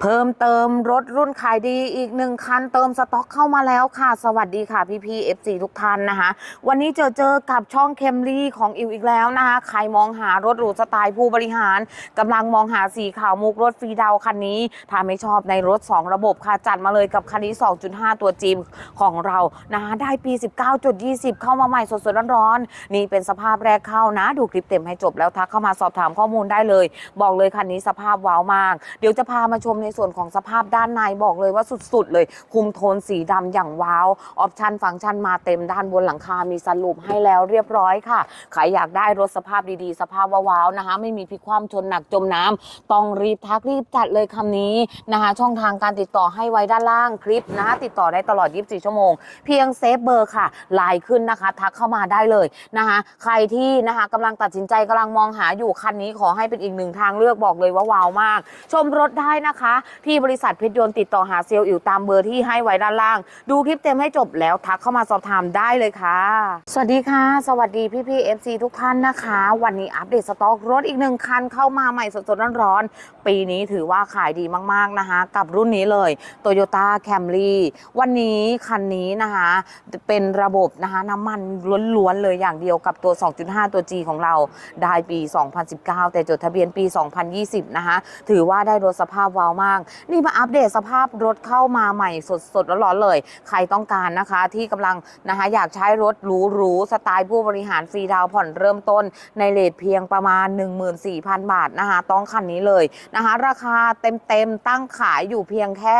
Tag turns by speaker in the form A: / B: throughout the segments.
A: เพิ่มเติมรถรุ่นขายดีอีกหนึ่งคันเติมสต็อกเข้ามาแล้วค่ะ สวัสดีค่ะพี่พีเอฟซีทุกท่านนะคะ วันนี้เจอเจอกับช่องเคมรี่ของอิวอีกแล้วนะคะใครมองหารถหรูสไตล์ผู้บริหารกำลังมองหาสีขาวมุกรถฟรีดาวคันนี้ ถ้าไม่ชอบในรถ 2 ระบบค่ะ จัดมาเลยกับคันนี้ 2.5 ตัวจีมของเรานะคะได้ปี 19.20 เข้ามาใหม่สดๆร้อนๆนี่เป็นสภาพแรกเข้านะ ดูคลิปเต็มให้จบแล้วทักเข้ามาสอบถามข้อมูลได้เลย บอกเลยคันนี้สภาพว้าวมาก เดี๋ยวจะพามาชมในในส่วนของสภาพด้านในบอกเลยว่าสุดๆ เลย คุมโทนสีดำอย่างว้าว ออปชันฟังก์ชันมาเต็มด้านบนหลังคา มีสรุปให้แล้วเรียบร้อยค่ะ ใครอยากได้รถสภาพดีๆ สภาพว้าวๆนะคะ ไม่มีพิกคว่ำชนหนักจมน้ำต้องรีบทักรีบจัดเลยคำนี้นะคะ ช่องทางการติดต่อให้ไว้ด้านล่างคลิปนะคะติดต่อได้ตลอด 24 ชั่วโมง เพียงเซฟเบอร์ค่ะไลน์ขึ้นนะคะ ทักเข้ามาได้เลยนะคะ ใครที่นะคะกำลังตัดสินใจกำลังมองหาอยู่คันนี้ขอให้เป็นอีกหนึ่งทางเลือกบอกเลยว่าว้าวมาก ชมรถได้นะคะที่บริษัทเพชรยนต์ติดต่อหาเซลล์อิ๋วตามเบอร์ที่ให้ไว้ด้านล่าง ดูคลิปเต็มให้จบแล้วทักเข้ามาสอบถามได้เลยค่ะ สวัสดีค่ะ สวัสดีพี่พี่เอฟซีทุกท่านนะคะ วันนี้อัปเดตสต็อกรถอีกหนึ่งคันเข้ามาใหม่สดๆร้อนๆ ปีนี้ถือว่าขายดีมากๆนะคะ กับรุ่นนี้เลย Toyota Camry วันนี้คันนี้นะคะ เป็นระบบนะคะน้ำมันล้วนๆเลยอย่างเดียวกับตัว 2.5 ตัว G ของเราได้ปี 2019 แต่จดทะเบียนปี 2020 นะคะ ถือว่าได้รถสภาพวาวมากนี่มาอัปเดตสภาพรถเข้ามาใหม่สดๆร้อนๆเลย ใครต้องการนะคะที่กำลังนะคะอยากใช้รถหรูๆสไตล์ผู้บริหารฟรีดาวผ่อนเริ่มต้นในเลทเพียงประมาณ 14,000 บาทนะคะต้องคันนี้เลยนะคะราคาเต็มๆตั้งขายอยู่เพียงแค่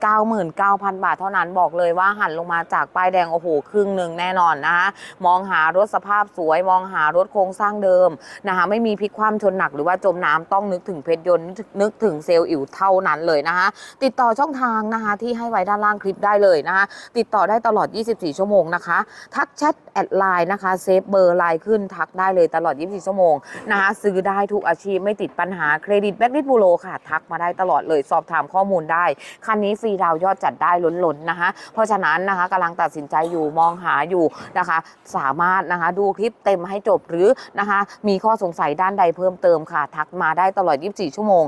A: 799,000 บาทเท่านั้นบอกเลยว่าหันลงมาจากป้ายแดงโอ้โหครึ่งหนึ่งแน่นอนนะคะมองหารถสภาพสวยมองหารถโครงสร้างเดิมนะคะไม่มีพลิกคว่ำชนหนักหรือว่าจมน้ำต้องนึกถึงเพชรยนต์นึกถึงเซลล์อิ๋วเท่านั้นเลยนะคะติดต่อช่องทางนะคะที่ให้ไว้ด้านล่างคลิปได้เลยนะคะติดต่อได้ตลอด 24 ชั่วโมงนะคะ ทักแชทแอดไลน์นะคะเซฟเบอร์ไลน์ขึ้นทักได้เลยตลอด 24 ชั่วโมงนะคะซื้อได้ทุกอาชีพไม่ติดปัญหาเครดิตแบ็กลิสบูโรค่ะ ทักมาได้ตลอดเลยสอบถามข้อมูลได้ คันนี้ฟรีดาวยอดจัดได้ล้นๆนะคะ เพราะฉะนั้นนะคะกำลังตัดสินใจอยู่มองหาอยู่นะคะ สามารถนะคะดูคลิปเต็มให้จบหรือนะคะ มีข้อสงสัยด้านใดเพิ่มเติมค่ะ ทักมาได้ตลอด 24 ชั่วโมง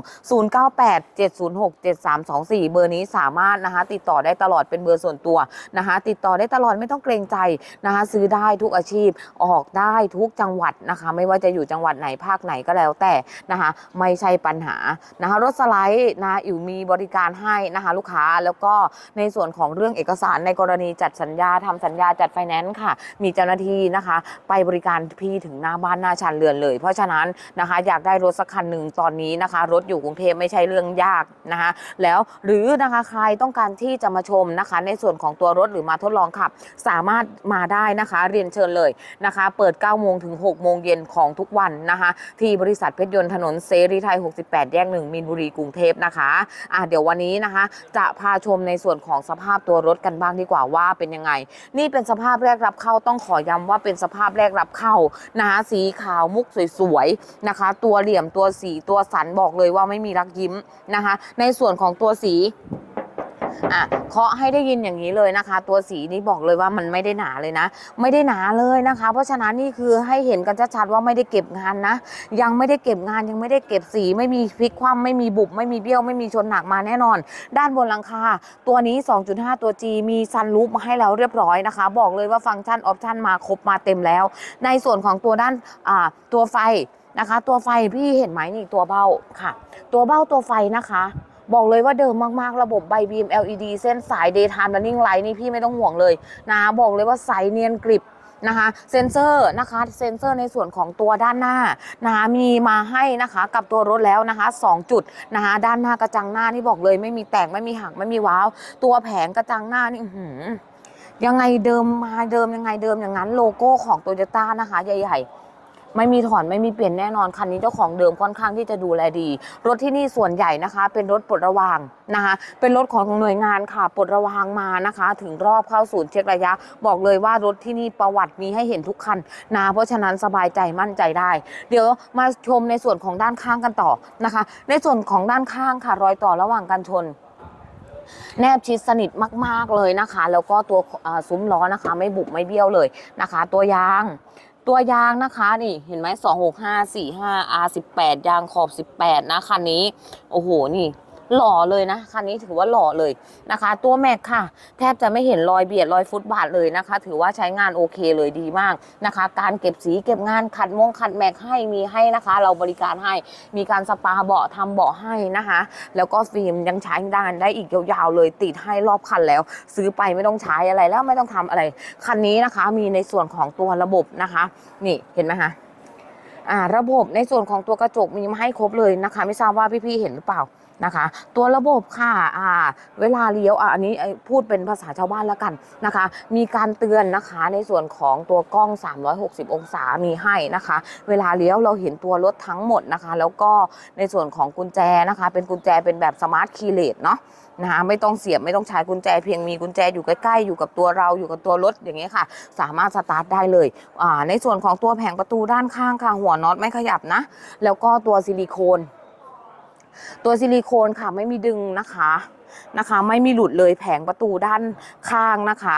A: 098 7067324 เบอร์นี้สามารถนะคะติดต่อได้ตลอดเป็นเบอร์ส่วนตัวนะคะติดต่อได้ตลอดไม่ต้องเกรงใจนะคะซื้อได้ทุกอาชีพออกได้ทุกจังหวัดนะคะไม่ว่าจะอยู่จังหวัดไหนภาคไหนก็แล้วแต่นะคะไม่ใช่ปัญหานะคะรถสไลด์นะะอิ๋วมีบริการให้นะคะลูกค้าแล้วก็ในส่วนของเรื่องเอกสารในกรณีจัดสัญญาทำสัญญาจัดไฟแนนซ์ค่ะ มีเจ้าหน้าที่นะคะ ไปบริการพี่ถึงหน้าบ้านหน้าชานเรือนเลย เพราะฉะนั้นนะคะอยากได้รถสักคันหนึ่งตอนนี้นะคะ รถอยู่กรุงเทพไม่ใช่เรื่องยากนะคะแล้วหรือนะคะใครต้องการที่จะมาชมนะคะ ในส่วนของตัวรถหรือมาทดลองขับ สามารถมาได้นะคะเรียนเชิญเลยนะคะ เปิด9โมงถึง6โมงเย็นของทุกวันนะคะที่บริษัทเพชรยนต์ถนนเสรีไทย 68 แยกหนึ่งมีนบุรีกรุงเทพนะคะอะเดี๋ยววันนี้นะคะ จะพาชมในส่วนของสภาพตัวรถกันบ้างดีกว่าว่าเป็นยังไง นี่เป็นสภาพแรกรับเข้าต้องขอย้ำว่าเป็นสภาพแรกรับเข้านะคะสีขาวมุกสวยๆนะคะ ตัวเหลี่ยมตัวสีตัวสันบอกเลยว่าไม่มีรักยิ้มนะคะ ในส่วนของตัวสีอะเคาะให้ได้ยินอย่างนี้เลยนะคะ ตัวสีนี้บอกเลยว่ามันไม่ได้หนาเลยนะ ไม่ได้หนาเลยนะคะ เพราะฉะนั้นนี่คือให้เห็นกันชัดๆว่าไม่ได้เก็บงานนะ ยังไม่ได้เก็บงานยังไม่ได้เก็บสีไม่มีพลิกคว่ำไม่มีบุบไม่มีเบี้ยวไม่มีชนหนักมาแน่นอน ด้านบนหลังคาตัวนี้ 2.5 ตัว G มีซันรูปมาให้แล้วเรียบร้อยนะคะ บอกเลยว่าฟังก์ชันออปชันมาครบมาเต็มแล้ว ในส่วนของตัวด้านอ่าตัวไฟ นะคะ ตัวไฟพี่เห็นไหมนี่ตัวเบ้าค่ะ ตัวเบ้าตัวไฟนะคะ บอกเลยว่าเดิมมากๆ ระบบใบบีม LED เส้นสาย daytime running light นี่พี่ไม่ต้องห่วงเลยนะบอกเลยว่าใสเนียนกริบนะคะเซนเซอร์นะคะเซนเซอร์ในส่วนของตัวด้านหน้านะคะมีมาให้นะคะกับตัวรถแล้วนะคะ 2 จุดนะคะด้านหน้ากระจังหน้านี่บอกเลย ไม่มีแตกไม่มีหักไม่มีว้าว ตัวแผงกระจังหน้านี่หืยังไงเดิมมาเดิมยังไงเดิมอย่างนั้นโลโก้ของโตโยต้านะคะ ใหญ่ ๆ ไม่มีถอนไม่มีเปลี่ยนแน่นอนคันนี้เจ้าของเดิมค่อนข้างที่จะดูแลดี รถที่นี่ส่วนใหญ่นะคะ เป็นรถปลดระวางนะคะ เป็นรถของหน่วยงานค่ะปลดระวางมานะคะ ถึงรอบเข้าศูนย์เช็คระยะ บอกเลยว่ารถที่นี่ประวัติมีให้เห็นทุกคันนะเพราะฉะนั้นสบายใจมั่นใจได้ เดี๋ยวมาชมในส่วนของด้านข้างกันต่อนะคะ ในส่วนของด้านข้างค่ะรอยต่อระหว่างกันชนแนบชิดสนิทมาก ๆ เลยนะคะ แล้วก็ตัวซุ้มล้อนะคะ ไม่บุบไม่เบี้ยวเลยนะคะ ตัวยาง ตัวยางนะคะนี่เห็นไหมสองหกห้าสี่ห้าอาสิบแปดยางขอบสิบแปดนะคันนี้ โอ้โหนี่ หล่อเลยนะคันนี้ถือว่าหล่อเลยนะคะ ตัวแม็กค่ะ แทบจะไม่เห็นรอยเบียดรอยฟุตบาทเลยนะคะ ถือว่าใช้งานโอเคเลยดีมากนะคะ การเก็บสีเก็บงานขัดมงขัดแม็กให้มีให้นะคะ เราบริการให้มีการสปาเบาะทำเบาะให้นะคะ แล้วก็ฟิล์มยังใช้งานได้อีกยาวๆเลย ติดให้รอบคันแล้ว ซื้อไปไม่ต้องใช้อะไรแล้วไม่ต้องทำอะไรคันนี้นะคะ มีในส่วนของตัวระบบนะคะ นี่เห็นไหมคะระบบในส่วนของตัวกระจกมีมาให้ครบเลยนะคะ ไม่ทราบว่าพี่ๆเห็นหรือเปล่า นะคะ ตัวระบบค่ะอ่าเวลาเลี้ยวอะอันนี้พูดเป็นภาษาชาวบ้านแล้วกันนะคะ มีการเตือนนะคะในส่วนของตัวกล้อง 360 องศามีให้นะคะ เวลาเลี้ยวเราเห็นตัวรถทั้งหมดนะคะ แล้วก็ในส่วนของกุญแจนะคะ เป็นกุญแจเป็นแบบสมาร์ทคีย์เลสเนาะนะคะไม่ต้องเสียบไม่ต้องใช้กุญแจเพียงมีกุญแจอยู่ใกล้ๆ อยู่กับตัวเราอยู่กับตัวรถอย่างเงี้ยค่ะ สามารถสตาร์ทได้เลยในส่วนของตัวแผงประตูด้านข้างค่ะ หัวน็อตไม่ขยับนะ แล้วก็ตัวซิลิโคน ตัวซิลิโคนค่ะไม่มีดึงนะคะนะคะ ไม่มีหลุดเลยแผงประตูด้านข้างนะคะ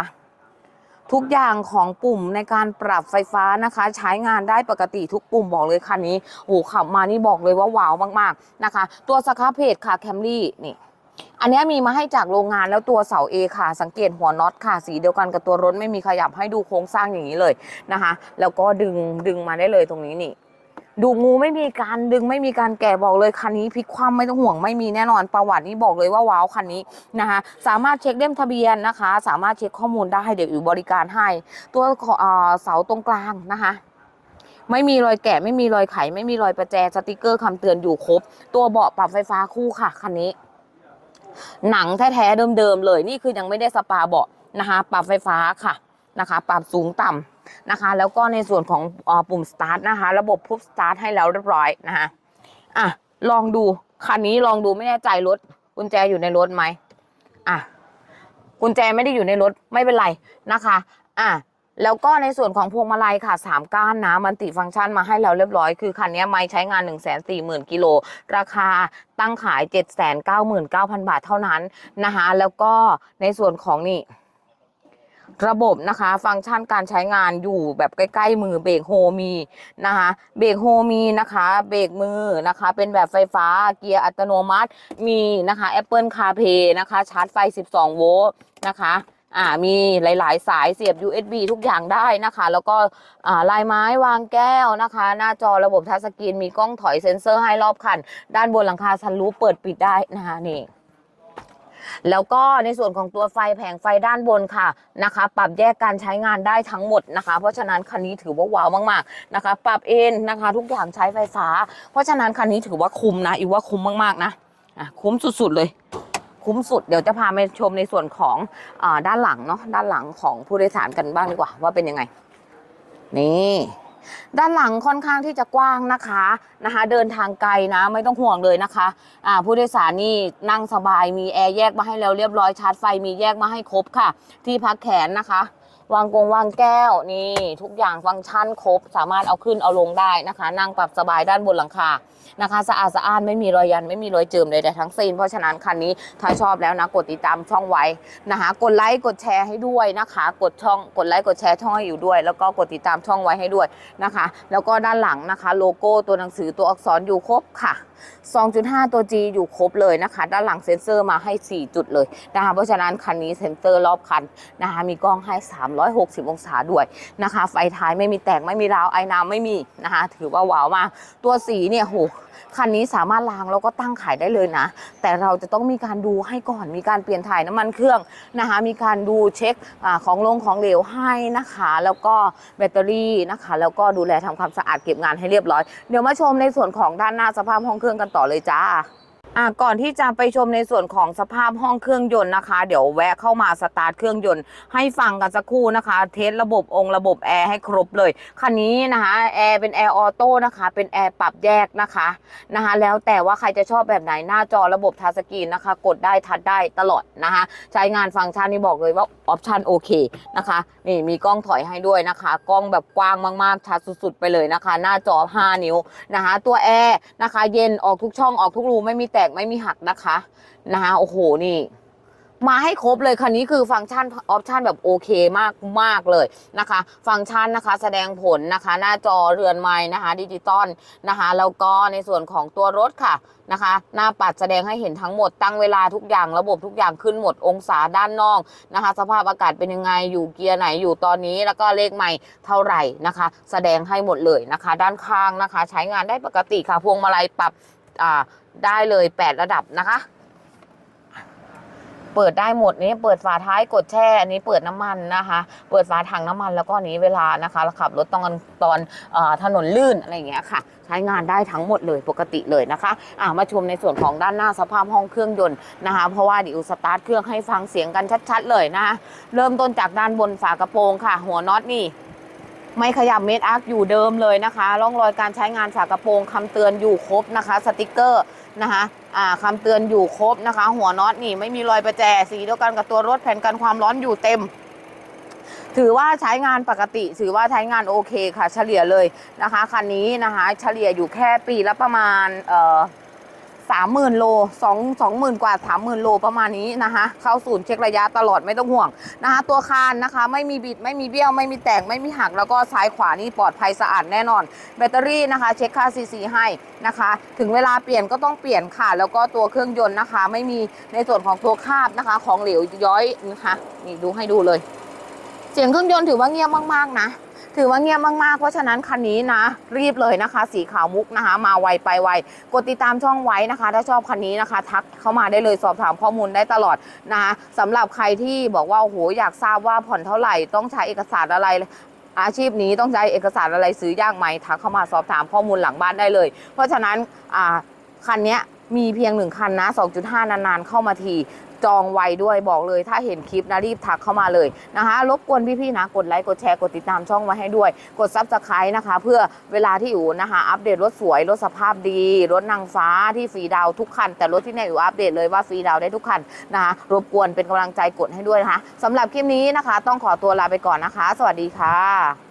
A: ทุกอย่างของปุ่มในการปรับไฟฟ้านะคะ ใช้งานได้ปกติทุกปุ่มบอกเลยคันนี้โอ้โหขับมานี่บอกเลยว่าว้าวมากๆนะคะ ตัวสครับเพจค่ะแคมรี่นี่อันนี้มีมาให้จากโรงงานแล้วตัวเสา A ค่ะ สังเกตหัวน็อตค่ะ สีเดียวกันกับตัวรถไม่มีขยับให้ดูโครงสร้างอย่างนี้เลยนะคะ แล้วก็ดึงดึงมาได้เลยตรงนี้นี่ ดูงูไม่มีการดึงไม่มีการแกะบอกเลยคันนี้พลิกคว่ำไม่ต้องห่วงไม่มีแน่นอนประวัตินี้บอกเลยว่าว้าวคันนี้นะคะสามารถเช็คเล่มทะเบียนนะคะ สามารถเช็คข้อมูลได้เดี๋ยวอยู่บริการให้ ตัวเอ่อเสาตรงกลางนะคะไม่มีรอยแกะไม่มีรอยไข ไม่มีรอยประแจสติกเกอร์คำเตือนอยู่ครบ ตัวเบาะปรับไฟฟ้าคู่ค่ะคันนี้ หนังแท้ๆเดิมๆเลยนี่คือยังไม่ได้สปาเบาะนะคะ ปรับไฟฟ้าค่ะ นะคะ ปรับสูงต่ำนะคะ แล้วก็ในส่วนของอปุ่มสตาร์ทนะคะ ระบบพุชสตาร์ทให้แล้วเรียบร้อยนะคะอะลองดูคันนี้ลองดูไม่แน่ใจรถกุญแจอยู่ในรถไหมอะกุญแจไม่ได้อยู่ในรถไม่เป็นไรนะคะอะแล้วก็ในส่วนของพวงมาลัยค่ะสามก้านนะมันติฟังก์ชันมาให้แล้วเรียบร้อย คือคันนี้ไม่ใช้งาน 1 4 0 0 0 0 กิโล ราคาตั้งขาย 799,000 บาทเท่านั้นนะคะแล้วก็ในส่วนของนี่ ระบบนะคะ ฟังก์ชันการใช้งานอยู่แบบใกล้ ๆ มือเบรกโฮมีนะคะเบรกโฮมีนะคะเบรกมือนะคะ เป็นแบบไฟฟ้าเกียร์อัตโนมัติมีนะคะ Apple CarPlay นะคะ ชาร์จไฟ 12 โวลต์นะคะอ่ามีหลาย ๆ สายเสียบ USB ทุกอย่างได้นะคะ แล้วก็อ่าลายไม้วางแก้วนะคะ หน้าจอระบบทัชสกรีนมีกล้องถอยเซ็นเซอร์ให้รอบคัน ด้านบนหลังคาซันรูฟเปิดปิดได้นะคะนี่ แล้วก็ในส่วนของตัวไฟแผงไฟด้านบนค่ะนะคะ ปรับแยกการใช้งานได้ทั้งหมดนะคะ เพราะฉะนั้นคันนี้ถือว่าว้าวมากๆนะคะ ปรับเอนนะคะ ทุกอย่างใช้ไฟฟ้า เพราะฉะนั้นคันนี้ถือว่าคุ้มนะอีกว่าคุ้มมากๆนะอะคุ้มสุดๆเลย คุ้มสุดเดี๋ยวจะพาไปชมในส่วนของอาด้านหลังเนาะด้านหลังของผู้โดยสารกันบ้างดีกว่าว่าเป็นยังไง นี่ ด้านหลังค่อนข้างที่จะกว้างนะคะนะคะ เดินทางไกลนะไม่ต้องห่วงเลยนะคะอ่าผู้โดยสารนี่นั่งสบายมีแอร์แยกมาให้แล้วเรียบร้อยชาร์จไฟมีแยกมาให้ครบค่ะ ที่พักแขนนะคะ วางกงวางแก้วนี่ทุกอย่างฟังก์ชันครบ สามารถเอาขึ้นเอาลงได้นะคะ นั่งปรับสบายด้านบนหลังคานะคะ สะอาดสะอ้านไม่มีรอยยันไม่มีรอยเจิมเลยแต่ทั้งสิ้นเพราะฉะนั้นคันนี้ถ้าชอบแล้วนะกดติดตามช่องไว้นะคะ กดไลค์กดแชร์ให้ด้วยนะคะ กดช่องกดไลค์กดแชร์ช่องให้อยู่ด้วย แล้วก็กดติดตามช่องไว้ให้ด้วยนะคะ แล้วก็ด้านหลังนะคะ โลโก้ตัวหนังสือตัวอักษรอยู่ครบค่ะ 2.5 ตัว G อยู่ครบเลยนะคะ ด้านหลังเซ็นเซอร์มาให้ 4 จุดเลยนะคะเพราะฉะนั้นคันนี้เซ็นเซอร์รอบคันนะคะมีกล้องให้ 360 องศาด้วยนะคะ ไฟท้ายไม่มีแตกไม่มีราวไอ้น้ำไม่มีนะคะถือว่าว้าวมากตัวสีเนี่ยโห คันนี้สามารถล้างแล้วก็ตั้งขายได้เลยนะ แต่เราจะต้องมีการดูให้ก่อนมีการเปลี่ยนถ่ายน้ำมันเครื่องนะคะมีการดูเช็คอของลงของเหลวให้นะคะ แล้วก็แบตเตอรี่นะคะ แล้วก็ดูแลทำความสะอาดเก็บงานให้เรียบร้อย เดี๋ยวมาชมในส่วนของด้านหน้าสภาพห้องเครื่องกันต่อเลยจ้า อะก่อนที่จะไปชมในส่วนของสภาพห้องเครื่องยนต์นะคะ เดี๋ยวแวะเข้ามาสตาร์ทเครื่องยนต์ให้ฟังกันสักครู่นะคะ เทสระบบองค์ระบบแอร์ให้ครบเลยคันนี้นะคะแอร์เป็นแอร์ออโต้นะคะเป็นแอร์ปรับแยกนะคะนะคะ แล้วแต่ว่าใครจะชอบแบบไหนหน้าจอระบบทัชสกรีนนะคะ กดได้ทัดได้ตลอดนะคะ ใช้งานฟังก์ชันนี่บอกเลยว่าออปชันโอเคนะคะนี่มีกล้องถอยให้ด้วยนะคะ กล้องแบบกว้างมากๆชัดสุด ๆ ไปเลยนะคะ หน้าจอ 5 นิ้วนะคะ ตัวแอร์นะคะ เย็นออกทุกช่องออกทุกรูไม่มีแตกไม่มีหักนะคะนะคะโอ้โหนี่ มาให้ครบเลยคันนี้คือฟังก์ชันออปชันแบบโอเคมากมากเลยนะคะ ฟังก์ชันนะคะ แสดงผลนะคะ หน้าจอเรือนไม้นะคะดิจิตอลนะคะแล้วก็ในส่วนของตัวรถค่ะนะคะ หน้าปัดแสดงให้เห็นทั้งหมดตั้งเวลาทุกอย่างระบบทุกอย่างขึ้นหมดองศาด้านนอกนะคะ สภาพอากาศเป็นยังไงอยู่เกียร์ไหนอยู่ตอนนี้ แล้วก็เลขใหม่เท่าไหร่นะคะ แสดงให้หมดเลยนะคะ ด้านข้างนะคะ ใช้งานได้ปกติค่ะพวงมาลัยปรับ ได้เลย 8 ระดับนะคะ เปิดได้หมดนี้เปิดฝาท้ายกดแช่อันนี้เปิดน้ำมันนะคะ เปิดฝาถังน้ำมันแล้วก็นนี้เวลานะคะเราขับรถตอนตอนอถนนลื่นอะไรอย่างเงี้ยค่ะ ใช้งานได้ทั้งหมดเลยปกติเลยนะคะอะมาชมในส่วนของด้านหน้าสภาพห้องเครื่องยนต์นะคะ เพราะว่าเดิวสตาร์ทเครื่องให้ฟังเสียงกันชัด ๆ เลยนะะเริ่มต้นจากด้านบนฝากระโปรงค่ะ หัวน็อตนี่ ไม่ขยับเมตรอาร์คอยู่เดิมเลยนะคะ ร่องรอยการใช้งานฝากระโปรงคำเตือนอยู่ครบนะคะ สติกเกอร์นะคะอ่าคำเตือนอยู่ครบนะคะ หัวน็อตนี่ไม่มีรอยประแจสีเดียวกันกับตัวรถแผ่นกันความร้อนอยู่เต็ม ถือว่าใช้งานปกติ ถือว่าใช้งานโอเคค่ะ เฉลี่ยเลยนะคะคันนี้นะคะ เฉลี่ยอยู่แค่ปีละประมาณเอ่อ สามหมื่นโลสองสองหมื่นกว่าสามหมื่นโลประมาณนี้นะคะเข้าศูนย์เช็คระยะตลอดไม่ต้องห่วงนะคะตัวคานนะคะไม่มีบิดไม่มีเบี้ยวไม่มีแตกไม่มีหักแล้วก็ซ้ายขวานี่ปลอดภัยสะอาดแน่นอน แบตเตอรี่นะคะ เช็คค่าซีซีให้นะคะ ถึงเวลาเปลี่ยนก็ต้องเปลี่ยนค่ะ แล้วก็ตัวเครื่องยนต์นะคะ ไม่มีในส่วนของตัวคาบนะคะ ของเหลวย้อยนะคะนี่ดูให้ดูเลย เสียงเครื่องยนต์ถือว่าเงียบมากๆนะ ถือว่าเงียบมากๆ เพราะฉะนั้นคันนี้นะ รีบเลยนะคะ สีขาวมุกนะคะ มาไวไปไวกดติดตามช่องไว้นะคะ ถ้าชอบคันนี้นะคะ ทักเข้ามาได้เลยสอบถามข้อมูลได้ตลอดนะคะสำหรับใครที่บอกว่าโอ้โหอยากทราบว่าผ่อนเท่าไหร่ต้องใช้เอกสารอะไรอาชีพนี้ต้องใช้เอกสารอะไรซื้อยากไหมทักเข้ามาสอบถามข้อมูลหลังบ้านได้เลย เพราะฉะนั้นคันนี้ มีเพียงหนึ่งคันนะ 2.5 นานๆ เข้ามาที จองไวด้วยบอกเลย ถ้าเห็นคลิปนะรีบทักเข้ามาเลยนะคะรบกวนพี่ๆนะกดไลค์กดแชร์กดติดตามช่องไว้ให้ด้วย กดซับสไครต์นะคะ เพื่อเวลาที่อยู่นะคะ อัปเดตรถสวยรถสภาพดี รถนางฟ้าที่ฟรีดาวทุกคัน แต่รถที่เนี่ยอยู่อัปเดตเลยว่าฟรีดาวได้ทุกคันนะคะรบกวนเป็นกำลังใจกดให้ด้วยนะคะสำหรับคลิปนี้นะคะ ต้องขอตัวลาไปก่อนนะคะ สวัสดีค่ะ